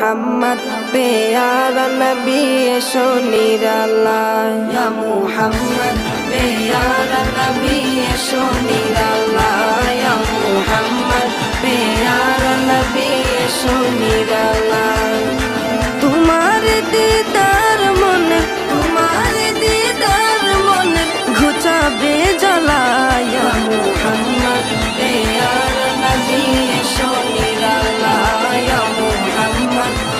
মুহাম্মদ পেয়ারা নবী এসো নিরালা ইয়া মুহাম্মদ পেয়ারা নবী এসো নিরালা ইয়া মুহাম্মদ পেয়ারা নবী এসো নিরালা তোমার দিদার